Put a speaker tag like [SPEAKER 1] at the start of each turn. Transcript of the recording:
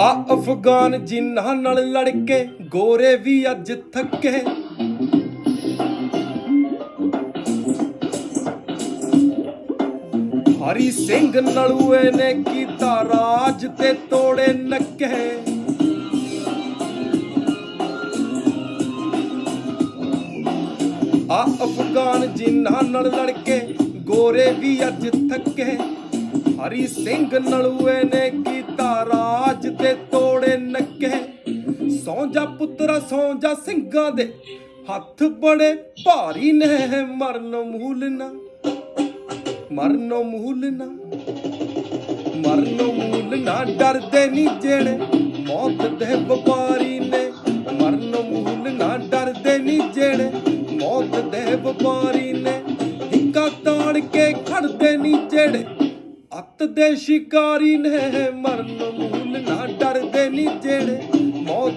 [SPEAKER 1] ਆ ਅਫਗਾਨ ਜਿਨ੍ਹਾਂ ਨਾਲ ਲੜ ਕੇ ਗੋਰੇ ਵੀ ਅੱਜ ਥੱਕੇ। ਹਰੀ ਸਿੰਘ ਨਲੂਏ ਨੇ ਕੀਤਾ ਰਾਜ ਤੇ ਤੋੜੇ ਨੱਕੇ। ਆ ਅਫਗਾਨ ਜਿਨ੍ਹਾਂ ਨਾਲ ਲੜ ਕੇ ਗੋਰੇ ਵੀ ਅੱਜ ਥੱਕੇ। ਹਰੀ ਸਿੰਘ ਨਲੂਏ ਨੇ ਕੀਤਾ ਰਾਜ ਤੋੜੇ ਨੱਕੇ। ਸੌਂ ਜਾ ਪੁੱਤਰਾ ਸੌਂ ਜਾ ਸਿੰਘਾਂ ਦੇ ਹੱਥ ਬੜੇ ਭਾਰੀ ਨੇ, ਮਰਨ ਮੂਲ ਨਾ, ਮਰਨ ਮੂਲ ਨਾ, ਮਰਨ ਮੂਲ ਨਾ। ਡਰਦੇ ਨਹੀਂ ਜਿਹੜੇ ਮੌਤ ਦੇ ਵਪਾਰੀ ਨੇ, ਮਰਨ ਮੂਲ ਨਾ। ਡਰਦੇ ਨਹੀਂ ਜਿਹੜੇ ਮੌਤ ਦੇ ਵਪਾਰੀ ਨੇ, ਹਿੱਕਾ ਤਾੜ ਕੇ ਖੜਦੇ ਨਹੀਂ ਜਿਹੜੇ ਅੱਤ ਦੇ ਸ਼ਿਕਾਰੀ ਨੇ, ਮਰਨ ਮੂਲ ਨਾ